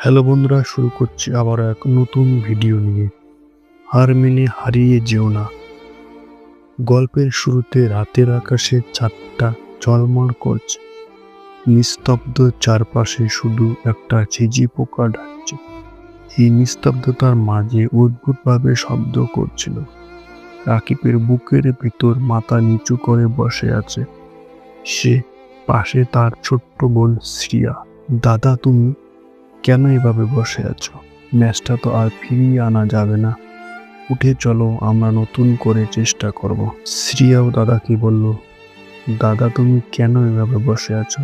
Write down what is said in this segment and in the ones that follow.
Hello বন্ধুরা, শুরু করছি আবার এক নতুন ভিডিও নিয়ে। হার মেনে হারিয়ে যেও না। গল্পের শুরুতে রাতের আকাশে চাঁদটা ঝলমল করছে। নিস্তব্ধ চারপাশে শুধু একটা ঝিঝি পোকা ডাকছে। এই নিস্তব্ধতার মাঝে অদ্ভুতভাবে শব্দ করছিল। রাকিবের বুকের ভিতর মাথা নিচু করে বসে আছে। সে পাশে তার ছোট্ট বোন শ্রিয়া। দাদা, তুমি কেন এভাবে বসে আছো? ম্যাচটা তো আর ফিরিয়ে আনা যাবে না। উঠে চলো, আমরা নতুন করে চেষ্টা করব। শ্রিয়াও দাদাকে বলল, দাদা, তুমি কেন এভাবে বসে আছো?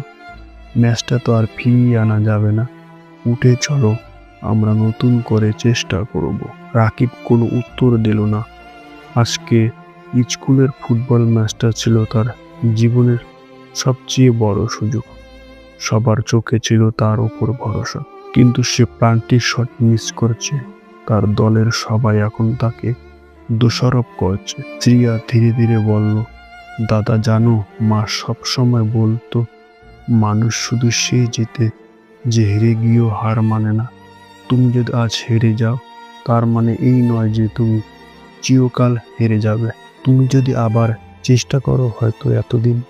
ম্যাচটা তো আর ফিরিয়ে আনা যাবে না। উঠে চলো, আমরা নতুন করে চেষ্টা করব। রাকিব কোনো উত্তর দিল না। আজকে স্কুলের ফুটবল ম্যাচটা ছিল তার জীবনের সবচেয়ে বড় সুযোগ। সবার চোখে ছিল তার উপর ভরসা। কিন্তু সে প্রাণটির শট মিস করছে। তার দলের সবাই এখন তাকে দোষারোপ করছে। শ্রিয়া ধীরে ধীরে বলল, দাদা, জানো, মা সব সময় বলতো, মানুষ শুধু সে যেতে যে হেরে গিয়েও হার মানে না। তুমি যদি আজ হেরে যাও, তার মানে এই নয় যে তুমি চিরকাল হেরে যাবে। তুমি যদি আবার চেষ্টা করো হয়তো এতদিন,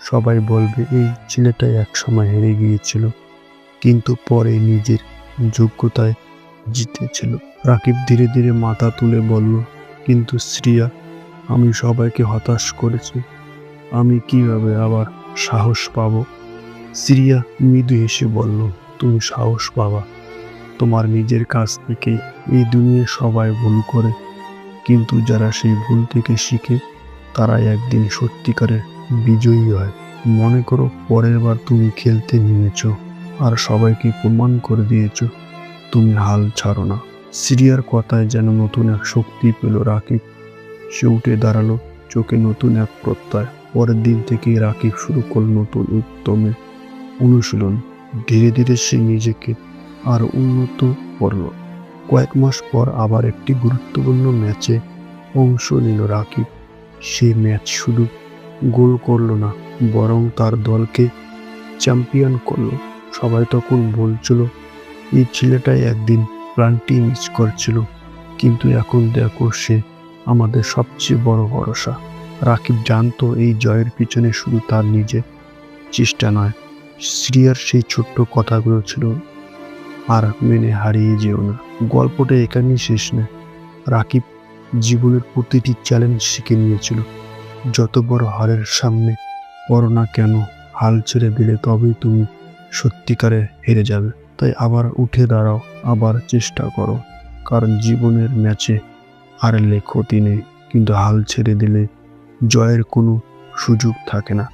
সবাই বলবে, এই ছেলেটাই একসময় হেরে গিয়েছিল। কিন্তু পরে নিজের যোগ্যতায় জিতেছিল। রাকিব ধীরে ধীরে মাথা তুলে বলল, কিন্তু শ্রিয়া, আমি সবাইকে হতাশ করেছি। আমি কীভাবে আবার সাহস পাবো? শ্রিয়া মৃদু হেসে বলল, তুমি সাহস পাবা। তোমার নিজের কাছ থেকে এই দুনিয়ায় সবাই ভুল করে। কিন্তু যারা সেই ভুল থেকে শিখে, তারাই একদিন সত্যিকারের বিজয়ী হয়। মনে করো পরের বার তুমি খেলতে নেমেছো। আর সবাইকে প্রমাণ করে দিয়েছ, তুমি হাল ছাড়ো না। সিরিয়ার কথায় যেন নতুন এক শক্তি পেল রাকিব। সে উঠে দাঁড়াল, চোখে নতুন এক প্রত্যয়। পরের দিন থেকে রাকিব শুরু করল নতুন উত্তমে অনুশীলন। ধীরে ধীরে সে নিজেকে আর উন্নত করল। কয়েক মাস পর আবার একটি গুরুত্বপূর্ণ ম্যাচে অংশ নিল রাকিব। সেই ম্যাচ শুধু গোল করল না, বরং তার দলকে চ্যাম্পিয়ন করল। সবাই তখন বলছিল, এই ছেলেটাই একদিন প্রাণটি মিস করছিল। কিন্তু এখন দেখো সে আমাদের সবচেয়ে বড় ভরসা। রাকিব জানতো এই জয়ের পিছনে শুধু তার নিজের চেষ্টা নয়, শ্রিয়ার সেই ছোট্ট কথাগুলো ছিল, আর মেনে হারিয়ে যেও না। গল্পটা এখানেই শেষ নয়। রাকিব জীবনের প্রতিটি চ্যালেঞ্জ শিখে নিয়েছিল। যত বড় হারের সামনে পড়ো না কেন, হাল ছেড়ে দিলে তবেই তুমি সত্যিকারে হেরে যাবে। তাই আবার উঠে দাঁড়াও, আবার চেষ্টা করো। কারণ জীবনের ম্যাচে হারলে ক্ষতি নেই, কিন্তু হাল ছেড়ে দিলে জয়ের কোনো সুযোগ থাকে না।